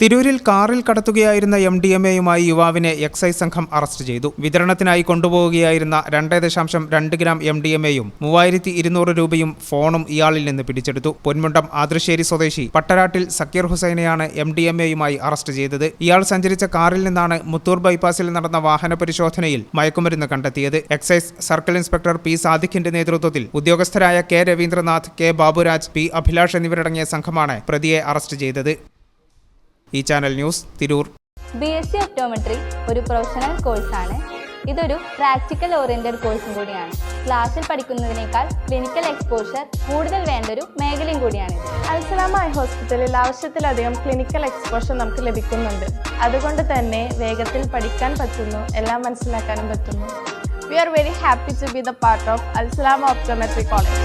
തിരൂരിൽ കാറിൽ കടത്തുകയായിരുന്ന M D M എയുമായി യുവാവിനെ എക്സൈസ് സംഘം അറസ്റ്റ് ചെയ്തു. വിതരണത്തിനായി കൊണ്ടുപോവുകയായിരുന്ന രണ്ട് ദശാംശം രണ്ട് ഗ്രാം എം ഡി എം എയും മൂവായിരത്തി ഇരുന്നൂറ് രൂപയും ഫോണും ഇയാളിൽ നിന്ന് പിടിച്ചെടുത്തു. പൊന്മുണ്ടം ആതൃശ്ശേരി സ്വദേശി പട്ടരാട്ടിൽ സക്കീർ ഹുസൈനെയാണ് എം ഡി എം എയുമായി അറസ്റ്റ് ചെയ്തത്. ഇയാൾ സഞ്ചരിച്ച കാറിൽ നിന്നാണ് മുത്തൂർ ബൈപ്പാസിൽ നടന്ന വാഹന പരിശോധനയിൽ മയക്കുമരുന്ന് കണ്ടെത്തിയത്. എക്സൈസ് സർക്കിൾ ഇൻസ്പെക്ടർ പി സാദിഖിന്റെ നേതൃത്വത്തിൽ ഉദ്യോഗസ്ഥരായ K Raveendranath K Baburaj P Abhilash എന്നിവരടങ്ങിയ സംഘമാണ് പ്രതിയെ അറസ്റ്റ് ചെയ്തത്. ഈ channel news Tirur. B S C optometry ഒരു പ്രൊഫഷണൽ കോഴ്സാണ് ഇതൊരു പ്രാക്ടിക്കൽ ഓറിയന്റഡ് കോഴ്സും കൂടിയാണ്. ക്ലാസ്സിൽ പഠിക്കുന്നതിനേക്കാൾ ക്ലിനിക്കൽ എക്സ്പോഷർ കൂടുതൽ വേണ്ട ഒരു മേഖലയും കൂടിയാണ് അൽസലാമ ഐ ഹോസ്പിറ്റലിൽ ആവശ്യത്തിലധികം ക്ലിനിക്കൽ എക്സ്പോഷർ നമുക്ക് ലഭിക്കുന്നുണ്ട്. അതുകൊണ്ട് തന്നെ വേഗത്തിൽ പഠിക്കാൻ പറ്റുന്നു എല്ലാം മനസ്സിലാക്കാനും പറ്റുന്നു. We are very happy to be the part of Alsalama optometry college